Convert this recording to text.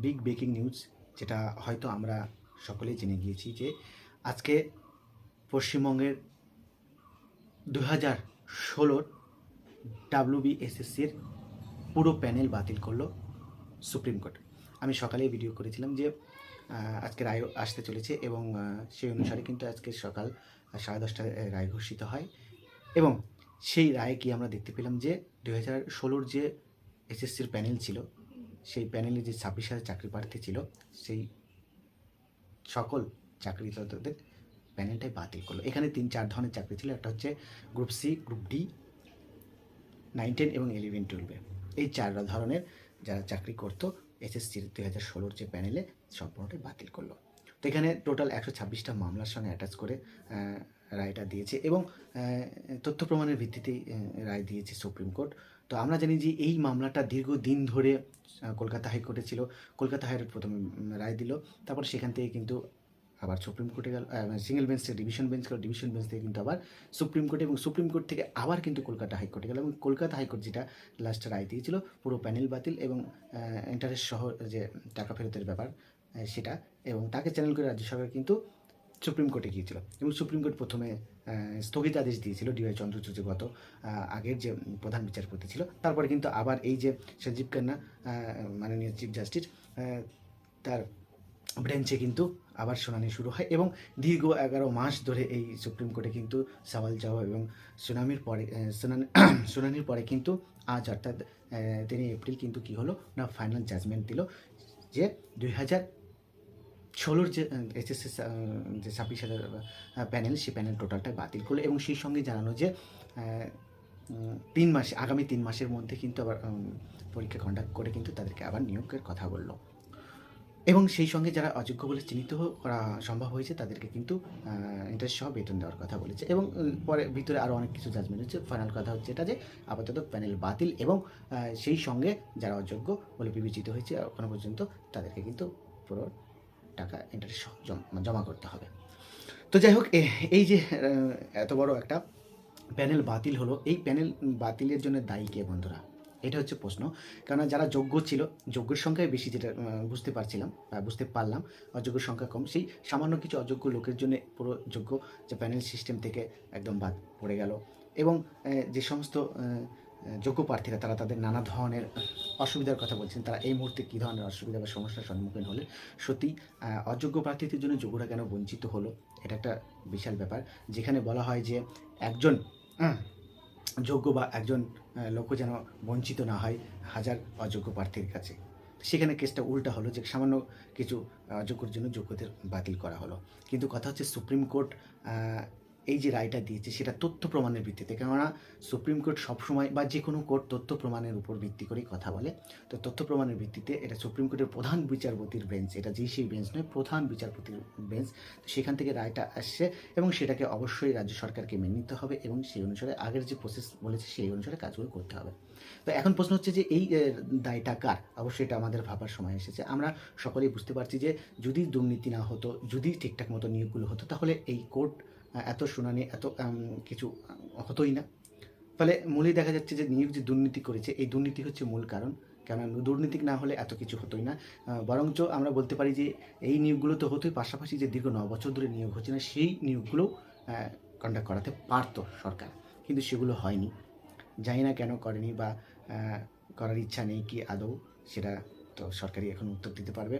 Big breaking news যেটা হয়তো আমরা সকলেই জেনে গিয়েছি যে আজকে পশ্চিমবঙ্গের দু হাজার ষোলোর ডাব্লিউবিএসএসসির পুরো প্যানেল বাতিল করল সুপ্রিম কোর্ট। আমি সকালেই ভিডিও করেছিলাম যে আজকে রায় আসতে চলেছে এবং সেই অনুসারে কিন্তু আজকে সকাল সাড়ে দশটায় রায় ঘোষিত হয় এবং সেই রায়ে কি আমরা দেখতে পেলাম যে দু হাজার ষোলোর যে এসএসসির প্যানেল ছিল সেই প্যানেলে যে ছাব্বিশ হাজার চাকরি প্রার্থী ছিল, সেই সকল চাকরিদাতাদের প্যানেলটাই বাতিল করল। এখানে তিন চার ধরনের চাকরি ছিল, একটা হচ্ছে group C group D nine ten এবং ইলেভেন টুয়েলভে এই চার ধরনের যারা চাকরি করতো এসএসসির দুই হাজার ষোলোর যে প্যানেলে সম্পূর্ণটাই বাতিল করল। তো এখানে টোটাল একশো ছাব্বিশটা মামলার সঙ্গে অ্যাটাচ করে রায়টা দিয়েছে এবং তথ্য প্রমাণের ভিত্তিতেই রায় দিয়েছে সুপ্রিম কোর্ট। তো আমরা জানি যে এই মামলাটা দীর্ঘদিন ধরে কলকাতা হাইকোর্টে ছিল। কলকাতা হাইকোর্ট প্রথমে রায় দিল। তারপর সেখান থেকে কিন্তু আবার সুপ্রিম কোর্টে গেল সিঙ্গেল বেঞ্চ থেকে ডিভিশন বেঞ্চ গেল। ডিভিশন বেঞ্চ থেকে কিন্তু আবার সুপ্রিম কোর্টে এবং সুপ্রিম কোর্ট থেকে আবার কিন্তু কলকাতা হাইকোর্টে গেল। এবং কলকাতা হাইকোর্ট যেটা লাস্ট রায় দিয়েছিল, পুরো প্যানেল বাতিল এবং ইন্টারেস্ট সহ যে টাকা ফেরতের ব্যাপার সেটা এবং তাকে চ্যানেল করে রাজ্য সরকার কিন্তু সুপ্রিম কোর্টে গিয়েছিল এবং সুপ্রিম কোর্ট প্রথমে স্থগিতাদেশ দিয়েছিল ডিওয়াই চন্দ্রচূড় গত আগের যে প্রধান বিচারপতি ছিল। তারপরে কিন্তু আবার এই যে সঞ্জীব খান্না মাননীয় চিফ জাস্টিস তার ব্রেঞ্চে কিন্তু আবার শুনানি শুরু হয় এবং দীর্ঘ এগারো মাস ধরে এই সুপ্রিম কোর্টে কিন্তু সওয়াল জবাব এবং শুনানির পরে শুনানি, শুনানির পরে কিন্তু আজ অর্থাৎ তিনি এপ্রিল কিন্তু কি হলো না ফাইনাল জাজমেন্ট দিল যে দুই হাজার ষোলোর যে এসএসসি যে ছাব্বিশ হাজার প্যানেল সেই প্যানেল টোটালটা বাতিল করল এবং সেই সঙ্গে জানানো যে তিন মাস, আগামী তিন মাসের মধ্যে কিন্তু আবার পরীক্ষা কন্ডাক্ট করে কিন্তু তাদেরকে আবার নিয়োগের কথা বলল। এবং সেই সঙ্গে যারা অযোগ্য বলে চিহ্নিত করা সম্ভব হয়েছে, তাদেরকে কিন্তু ইন্টারেস্ট সহ বেতন দেওয়ার কথা বলেছে। এবং পরে ভিতরে আরও অনেক কিছু জাজমেন্ট হচ্ছে। ফাইনাল কথা হচ্ছে এটা যে, আপাতত প্যানেল বাতিল এবং সেই সঙ্গে যারা অযোগ্য বলে বিবেচিত হয়েছে, এখনও পর্যন্ত তাদেরকে কিন্তু পুরো টাকা ইন্টারেস্ট জমা করতে হবে। তো যাই হোক এই যে এত বড় একটা প্যানেল বাতিল হলো, এই প্যানেল বাতিলের জন্য দায়ী কে বন্ধুরা? এটা হচ্ছে প্রশ্ন। কেননা যারা যোগ্য ছিল, যোগ্যের সংখ্যায় বেশি যেটা বুঝতে পারছিলাম বা বুঝতে পারলাম অযোগ্য সংখ্যা কম। সেই সামান্য কিছু অযোগ্য লোকের জন্য পুরো যোগ্য যে প্যানেল সিস্টেম থেকে একদম বাদ পড়ে গেল। এবং যে সমস্ত যোগ্য প্রার্থীরা, তারা তাদের নানা ধরনের অসুবিধার কথা বলছেন। তারা এই মুহূর্তে কী ধরনের অসুবিধা বা সমস্যার সম্মুখীন হলে? সত্যি অযোগ্য প্রার্থীদের জন্য যোগ্যরা কেন বঞ্চিত হলো? এটা একটা বিশাল ব্যাপার। যেখানে বলা হয় যে একজন যোগ্য বা একজন লোক যেন বঞ্চিত না হয় হাজার অযোগ্য প্রার্থীর কাছে। সেখানে কেসটা উল্টা হলো যে সামান্য কিছু অযোগ্যর জন্য যোগ্যদের বাতিল করা হলো। কিন্তু কথা হচ্ছে সুপ্রিম কোর্ট এই যে রায়টা দিয়েছে, সেটা তথ্য প্রমাণের ভিত্তিতে। কেননা সুপ্রিম কোর্ট সবসময় বা যে কোনো কোর্ট তথ্য প্রমাণের উপর ভিত্তি করেই কথা বলে। তো তথ্য প্রমাণের ভিত্তিতে এটা সুপ্রিম কোর্টের প্রধান বিচারপতির বেঞ্চ এটা যেই সেই বেঞ্চ নয়, প্রধান বিচারপতির বেঞ্চ সেখান থেকে রায়টা আসছে এবং সেটাকে অবশ্যই রাজ্য সরকারকে মেনে নিতে হবে এবং সেই অনুসারে আগের যে প্রসেস বলেছে, সেই অনুসারে কাজগুলো করতে হবে। তো এখন প্রশ্ন হচ্ছে যে এই দায়টা কার? অবশ্যই এটা আমাদের ভাবার সময় এসেছে। আমরা সকলেই বুঝতে পারছি যে যদি দুর্নীতি না হতো, যদি ঠিকঠাক মতো নিয়োগগুলো হতো, তাহলে এই কোর্ট এত শুনানি, এত কিছু হতোই না। ফলে মূলেই দেখা যাচ্ছে যে নিয়োগ যে দুর্নীতি করেছে, এই দুর্নীতি হচ্ছে মূল কারণ। কেন দুর্নীতি না হলে এত কিছু হতোই না। বরঞ্চ আমরা বলতে পারি যে এই নিয়োগগুলো তো হতোই, পাশাপাশি যে দীর্ঘ ন বছর ধরে নিয়োগ হচ্ছে না, সেই নিয়োগগুলো কন্ডাক্ট করাতে পারতো সরকার। কিন্তু সেগুলো হয়নি। জানি না কেন করেনি বা করার ইচ্ছা নেই কি আদৌ, সেটা তো সরকারই এখন উত্তর দিতে পারবে।